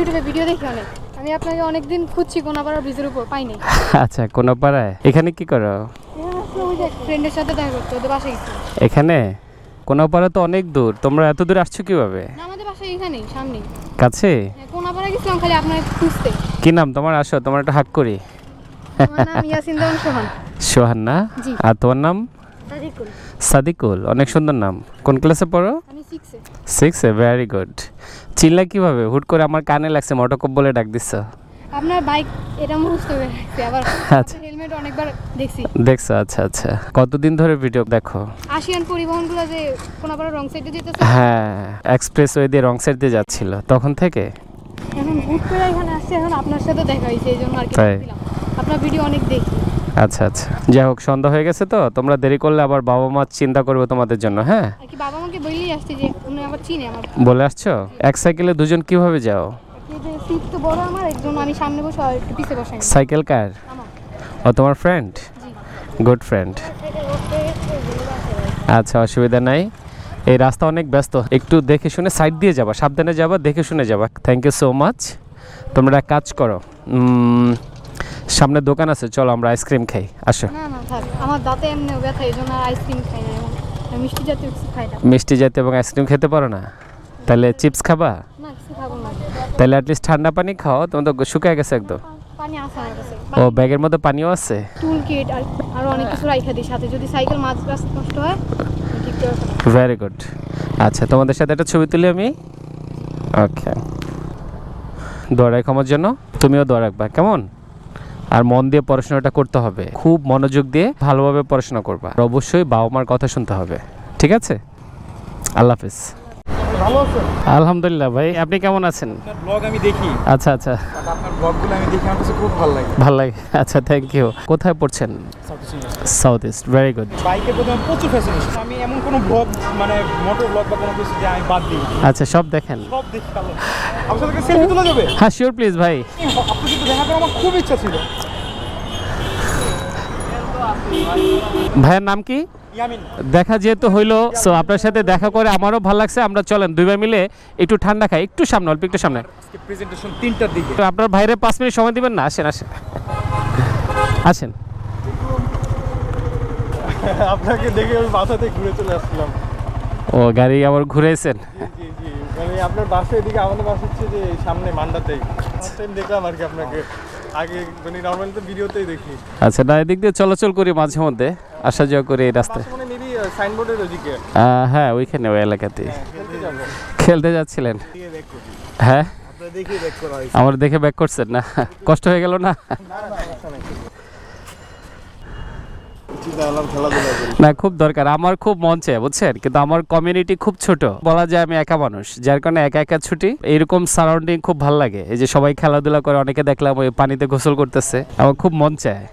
ইউটিউবে ভিডিও দেখি অনেক। আমি আপনাকে অনেকদিন খুঁজছি কোনাপাড়া ব্রিজের উপর পাইনি। আচ্ছা কোনো পাড়ায় এখানে কি করো? ওই যে ফ্রেন্ডের সাথে দেখা করতে ওদের বাসায় গেছি। এখানে? কোনো পাড়া তো অনেক দূর। তোমরা এত দূর আসছো কীভাবে? না আমাদের এখানেই সামনেই। কাছে? হ্যাঁ, কোনাপাড়া গেছিলাম খালি আপনার খুঁজতে। কি নাম? তোমার আসো তোমার একটা হাক করি। আমার নাম ইয়াসিন দেওয়ান সোহান। সোহান না? জি। আর তোমার নাম? সাদিকুল। অনেক সুন্দর নাম। কোন ক্লাসে পড়ো? সিক্সে ভেরি গুড চিল্লা কীভাবে? হুট করে আমার কানে লাগছে মটকপ বলে ডাক দিচ্ছ। আপনার বাইক এটা মুখস্থ হয়ে রাখছি আবার আচ্ছা। হেলমেট অনেকবার দেখছি। দেখছ আচ্ছা আচ্ছা। কতদিন ধরে ভিডিও দেখো? আসিয়ান পরিবহনগুলো যে রং সাইডে যেতেছে। হ্যাঁ এক্সপ্রেস ওয়ে দিয়ে রং সাইড দিয়ে যাচ্ছিল। তখন থেকে? এখন করে এখানে আসছে এখন আপনার সাথে দেখা হয়েছে এই জন্য আর কি দিলাম আপনার ভিডিও অনেক দেখি। আচ্ছা আচ্ছা। যাই হোক সন্ধ্যা হয়ে গেছে তো তোমরা দেরি করলে আবার বাবা মা চিন্তা করবে তোমাদের জন্য হ্যাঁ? বাবা আমাকে বললেই আসছে যে উনি আবার চিনে আমার। বলে আসছো? এক সাইকেলে দুজন কীভাবে যাও? সিট তো বড় আমার এর আমি সামনে বসে আর একটু পিছে বসাই। সাইকেল কার? ও তোমার ফ্রেন্ড গুড ফ্রেন্ড আচ্ছা অসুবিধা নাই। এই রাস্তা অনেক ব্যস্ত। একটু দেখে শুনে সাইড দিয়ে যাবা সাবধানে যাবা দেখে শুনে যাবা। থ্যাংক ইউ সো মাচ তোমরা এক কাজ করো সামনে দোকান আছে চলো আমরা আইসক্রিম খাই আসো। না না থাক আমার দাঁতে এমনি ব্যথা এই জন্য আইসক্রিম খাই না মিষ্টি জাতীয় কিছু খাই না। মিষ্টি জাতীয় এবং আইসক্রিম খেতে পারো না? তাহলে চিপস খাবা? না কিছু খাব না। তাহলে অ্যাটলিস্ট ঠান্ডা পানি খাও তোমার তো শুকায় গেছে একদম। পানি আছে আমার কাছে। ও ব্যাগের মধ্যে পানিও আছে? টুল কিট আর আরও অনেক কিছু রাইখা দিই সাথে যদি সাইকেল মাঝ রাস্তা নষ্ট হয় ঠিক করে ভেরি গুড আচ্ছা তোমাদের সাথে একটা ছবি তুলি আমি? ওকে দোয়া ক্ষমার জন্য তুমিও রাখবা কেমন? আর মন দিয়ে পড়াশোনাটা করতে হবে। খুব মনোযোগ দিয়ে ভালোভাবে পড়াশোনা করবা। আর অবশ্যই বাবা মার কথা শুনতে হবে। ঠিক আছে? আল্লাহ হাফিজ। ভালো আছেন? আলহামদুলিল্লাহ ভাই আপনি কেমন আছেন? ব্লগ আমি দেখি। আচ্ছা আচ্ছা। আর আপনার ব্লগগুলো আমি দেখি আমার কাছে খুব ভালো লাগে। ভালো লাগে? আচ্ছা থ্যাংক ইউ কোথায় পড়ছেন? সাউথ ইস্ট ভেরি গুড বাইকের প্রতি প্রচুর ফ্যাসিনেশন আমি এমন কোনো ব্লগ মানে মোটর ব্লগ বা কোনো কিছু যে আমি বাদ দিই। আচ্ছা সব দেখেন। সব দেখি ভালো আপনার সেলফি তোলা যাবে? হ্যাঁ শিওর প্লিজ ভাই। আপনার সাথে দেখা করার আমার খুব ইচ্ছা ছিল। ভাইয়ের নাম কি? দেখা যেহেতু হইল সো আপনার সাথে দেখা করে আমারও ভালো লাগছে। আমরা চলেন দুই ভাই মিলে একটু ঠান্ডা খাই একটু সামনে অল্প একটু সামনে। প্রেজেন্টেশন তিনটার দিকে। তো আপনার ভাইরে পাঁচ মিনিট সময় দিবেন না? আসেন আসেন। আসেন। আপনাকে দেখে আমি বাসাতে ঘুরে চলে আসলাম। ও গাড়ি আবার ঘুরেছেন? মানে আপনার বাসা এদিকে আমাদের বাসা হচ্ছে যে সামনে মান্ডাতে দেখলাম আর কি আপনাকে। আগে মানে নর্মালি তো ভিডিওতেই দেখি। আচ্ছা না এদিক দিয়ে চলাচল করি মাঝে মধ্যে আসা যাওয়া করি এই রাস্তায়। মানে মেবি সাইনবোর্ডের ওদিকে। হ্যাঁ ওইখানে ওই এলাকাতে খেলতে যাচ্ছিলেন? হ্যাঁ? আমার দেখে ব্যাক করছেন না? কষ্ট হয়ে গেল না চিন্তা করলাম খেলাধুলা করি না খুব দরকার। আমার খুব মন চায় বুঝছেন? কিন্তু আমার কমিউনিটি খুব ছোট। বলা যায় আমি একা মানুষ যার কারণে একা একা ছুটি এরকম সারাউন্ডিং খুব ভালো লাগে। এই যে সবাই খেলাধুলা করে অনেকে দেখলাম ওই পানিতে গোসল করতেছে। আমার খুব মন চায়।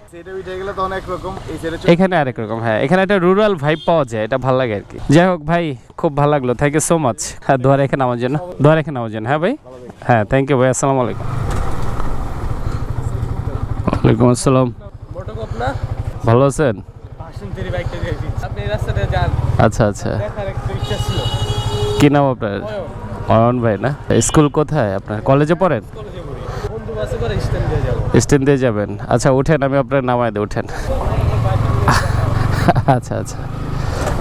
এখানে আরেক রকম হ্যাঁ। এখানে একটা রুরাল ভাইব পাওয়া যায় এটা ভালো লাগে আর কি। যাই হোক ভাই খুব ভালো লাগল। থ্যাংক ইউ সো মাচ হ্যাঁ দোয়া রেখে আমার জন্য। দোয়া রেখে আমার জন্য। হ্যাঁ ভাই? হ্যাঁ থ্যাংক ইউ ভাই আসসালামু আলাইকুম। ওয়ালাইকুম আসসালাম। ভালো আছেন? বাইকটা আপনি এই যান। আচ্ছা আচ্ছা। দেখার একটু ইচ্ছা ছিল। কি নাম আপনার? অয়ন ভাই না? স্কুল কোথায় আপনার? কলেজে পড়েন? কলেজে পড়ি। বন্ধু বাসে করে স্ট্যান্ড দিয়ে যাব। স্ট্যান্ড দিয়ে যাবেন। আচ্ছা উঠেন আমি আপনার নামায় দিই উঠেন। আচ্ছা আচ্ছা।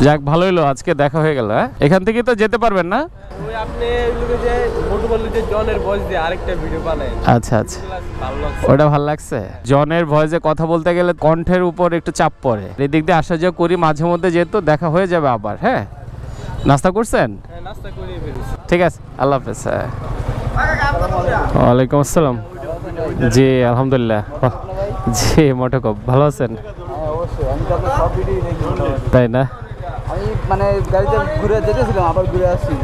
যাক ভালো হলো আজকে দেখা হয়ে গেল হ্যাঁ? এখান থেকে তো যেতে পারবেন না? ওই আপনি ওইগুলো যে মোটু বলল যে জনের ভয়েস দিয়ে আরেকটা ভিডিও বানায়। আচ্ছা আচ্ছা। ভালো ওটা ভালো লাগছে? জনের ভয়েসে কথা বলতে গেলে কণ্ঠের উপর একটু চাপ পড়ে। এদিক দিয়ে আসা যাওয়া করি মাঝে মধ্যে যেহেতু দেখা হয়ে যাবে আবার হ্যাঁ? নাস্তা করছেন? হ্যাঁ ঠিক আছে আল্লাহ হাফেজ হ্যাঁ। ওয়ালাইকুম আসসালাম। জি আলহামদুলিল্লাহ। জি মোটকব ভালো আছেন? হ্যাঁ। তাই না? মানে গাড়িতে ঘুরে যেতেছিলাম আবার ঘুরে আসছি।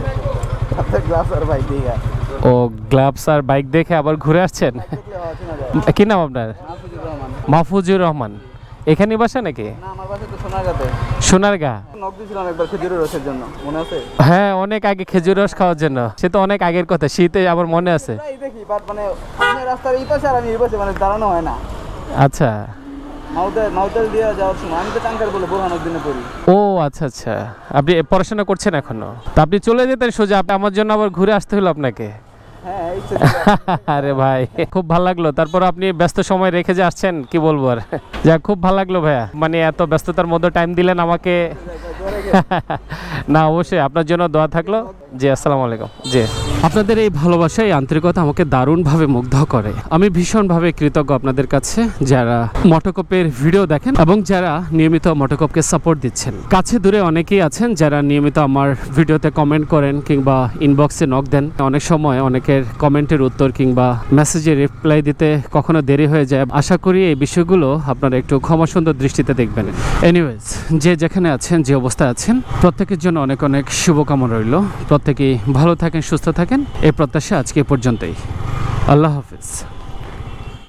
আপনার গ্লাস আর বাইক দিয়ে। ও গ্লাভস আর বাইক দেখে আবার ঘুরে আসছেন? যায় কি নাম আপনার? মাহফুজুর রহমান। এখানেই বাসা নাকি? সোনারগা। হ্যাঁ অনেক আগে খেজুর রস খাওয়ার জন্য। সে তো অনেক আগের কথা শীতে আমার মনে আছে। মানে মানে হয় আচ্ছা। মাউতে মাউতেল দিয়ে যাওয়ার সময় আমি তো টাঙ্কার বলে বোরহানোর পড়ি। ও আচ্ছা আচ্ছা। আপনি পড়াশোনা করছেন এখনও? তা আপনি চলে যেতেন সোজা আপনি আমার জন্য আবার ঘুরে আসতে হলো আপনাকে। হ্যাঁ। আরে ভাই খুব ভালো লাগল। তারপর আপনি ব্যস্ত সময় রেখে যে আসছেন কি বলব আর? যাক খুব ভালো লাগল ভাইয়া। মানে এত ব্যস্ততার মধ্যে টাইম দিলেন আমাকে। না, অবশ্যই, আপনার জন্য দোয়া থাকল। জি, আসসালামু আলাইকুম। জি। আপনাদের এই ভালোবাসা এই আন্তরিকতা আমাকে দারুণভাবে মুগ্ধ করে। আমি ভীষণভাবে কৃতজ্ঞ আপনাদের কাছে, যারা মটোকপের ভিডিও দেখেন এবং যারা নিয়মিত মটোকপকে সাপোর্ট দিচ্ছেন। কাছে দূরে অনেকেই আছেন যারা নিয়মিত আমার ভিডিওতে কমেন্ট করেন কিংবা ইনবক্সে নক দেন। অনেক সময় অনেকের কমেন্টের উত্তর কিংবা মেসেজে রিপ্লাই দিতে কখনো দেরি হয়ে যায়। আশা করি এই বিষয়গুলো আপনারা একটু ক্ষমা সুন্দর দৃষ্টিতে দেখবেন। এনিওয়েজ যে যেখানে আছেন, যে অবস্থায় আছেন। প্রত্যেকের জন্য অনেক অনেক শুভকামনা রইল। প্রত্যেকেই ভালো থাকেন, সুস্থ থাকেন। এ প্রত্যাশা আজকে পর্যন্তই। আল্লাহ হাফিজ।